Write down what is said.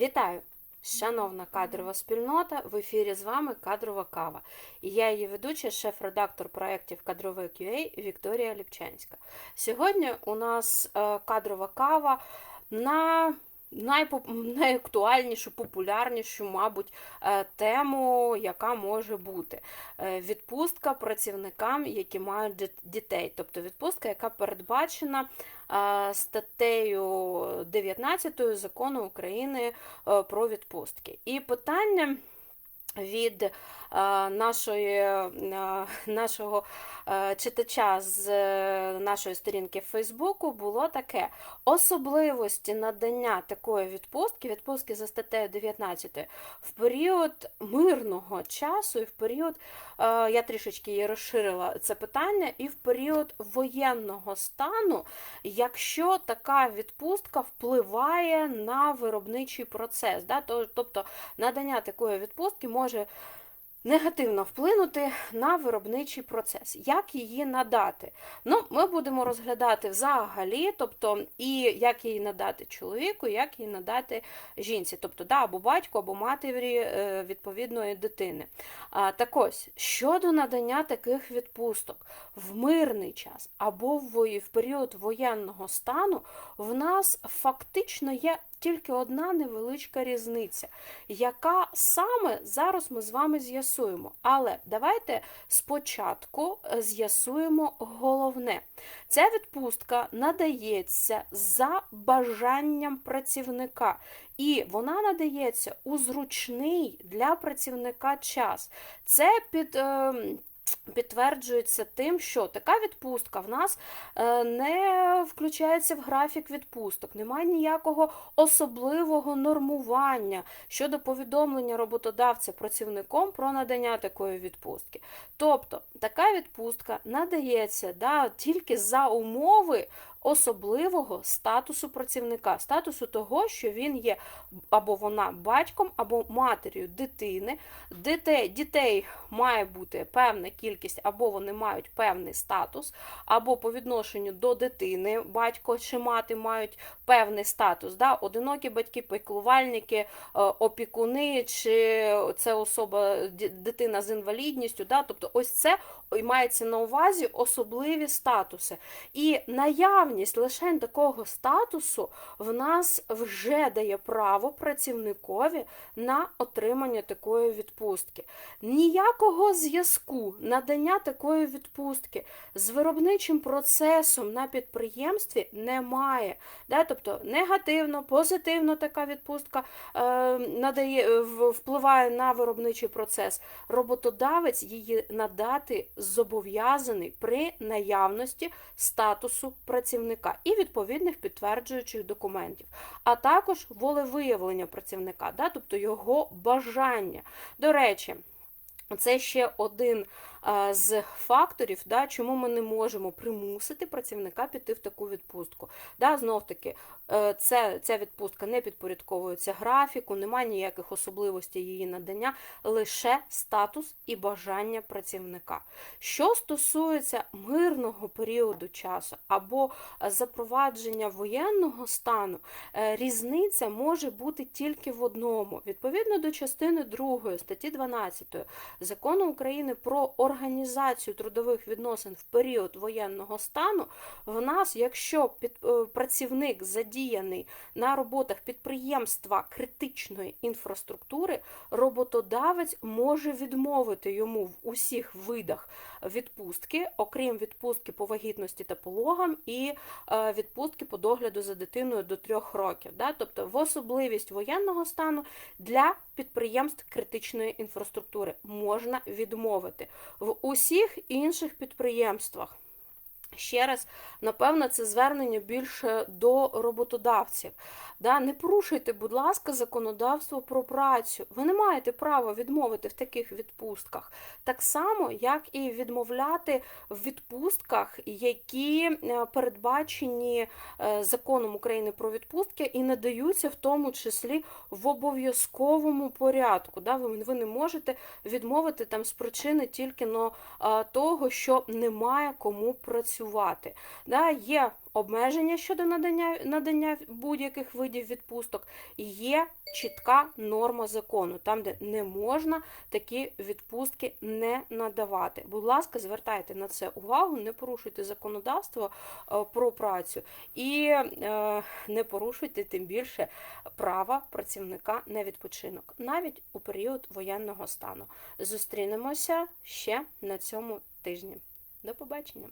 Вітаю! Шановна кадрова спільнота, в ефірі з вами Кадрова Кава. І я її ведуча, шеф-редактор проєктів Кадрове QA Вікторія Ліпчанська. Сьогодні у нас е, кадрова кава на найактуальнішу, популярнішу, мабуть, е, тему, яка може бути. Е, Відпустка працівникам, які мають дітей. Тобто відпустка, яка передбачена е, статтею 19 закону України про відпустки. І питання від е, нашої, е, нашого е, читача з нашої сторінки в Фейсбуку було таке: особливості надання такої відпустки, відпустки за статтею 19 в період мирного часу і в період, я трішечки її розширила це питання, і в період воєнного стану, якщо така відпустка впливає на виробничий процес. Да? То- Тобто надання такої відпустки може негативно вплинути на виробничий процес. Як її надати? Ну, ми будемо розглядати взагалі, тобто і як її надати чоловіку, як її надати жінці, тобто да, або батьку, або матері е, відповідної дитини. А, так ось, щодо надання таких відпусток в мирний час або в, в період воєнного стану, в нас фактично є тільки одна невеличка різниця, яка саме зараз ми з вами з'ясуємо. Але давайте спочатку е, з'ясуємо головне. Ця відпустка надається за бажанням працівника, і вона надається у зручний для працівника час. Це під. ем, Підтверджується тим, що така відпустка в нас е, не включається в графік відпусток, немає ніякого особливого нормування щодо повідомлення роботодавця працівником про надання такої відпустки. Тобто така відпустка надається да, тільки за умови особливого статусу працівника, статусу того, що він є або вона батьком, або матір'ю дитини. Дітей, дітей має бути певна кількість, або вони мають певний статус, або по відношенню до дитини батько чи мати мають певний статус. Да? Одинокі батьки, піклувальники, е, опікуни, чи це особа дитина з інвалідністю. Да? Тобто, ось це мається на увазі особливі статуси. І наявність лише такого статусу в нас вже дає право працівникові на отримання такої відпустки. Ніякого зв'язку надання такої відпустки з виробничим процесом на підприємстві немає. Тобто негативно, позитивно така відпустка е, надає, е, впливає на виробничий процес. Роботодавець її надати зобов'язаний при наявності статусу працівника і відповідних підтверджуючих документів, а також волевиявлення працівника, да? тобто його бажання. До речі, це ще один з факторів, да, чому ми не можемо примусити працівника піти в таку відпустку. Да, знов таки, е, це, ця відпустка не підпорядковується графіку, немає ніяких особливостей її надання, лише статус і бажання працівника. Що стосується мирного періоду часу або запровадження воєнного стану, е, різниця може бути тільки в одному. Відповідно до частини 2 статті 12 Закону України про організацію трудових відносин в період воєнного стану, в нас, якщо під, е, працівник задіяний на роботах підприємства критичної інфраструктури, роботодавець може відмовити йому в усіх видах відпустки, окрім відпустки по вагітності та пологам і е, відпустки по догляду за дитиною до трьох років. Да? Тобто в особливість воєнного стану для підприємств критичної інфраструктури можна відмовити. В усіх інших підприємствах. Ще раз, напевно, це звернення більше до роботодавців. Да? Не порушуйте, будь ласка, законодавство про працю. Ви не маєте права відмовити в таких відпустках. Так само, як і відмовляти в відпустках, які е, передбачені е, законом України про відпустки і надаються в тому числі в обов'язковому порядку. Да? Ви, не можете відмовити там з причини тільки но, того, що немає кому працювати. Працювати. Да, є обмеження щодо надання, надання будь-яких видів відпусток, є чітка норма закону, там, де не можна такі відпустки не надавати. Будь ласка, звертайте на це увагу, не порушуйте законодавство е, про працю і е, не порушуйте тим більше права працівника на відпочинок, навіть у період воєнного стану. Зустрінемося ще на цьому тижні. До побачення!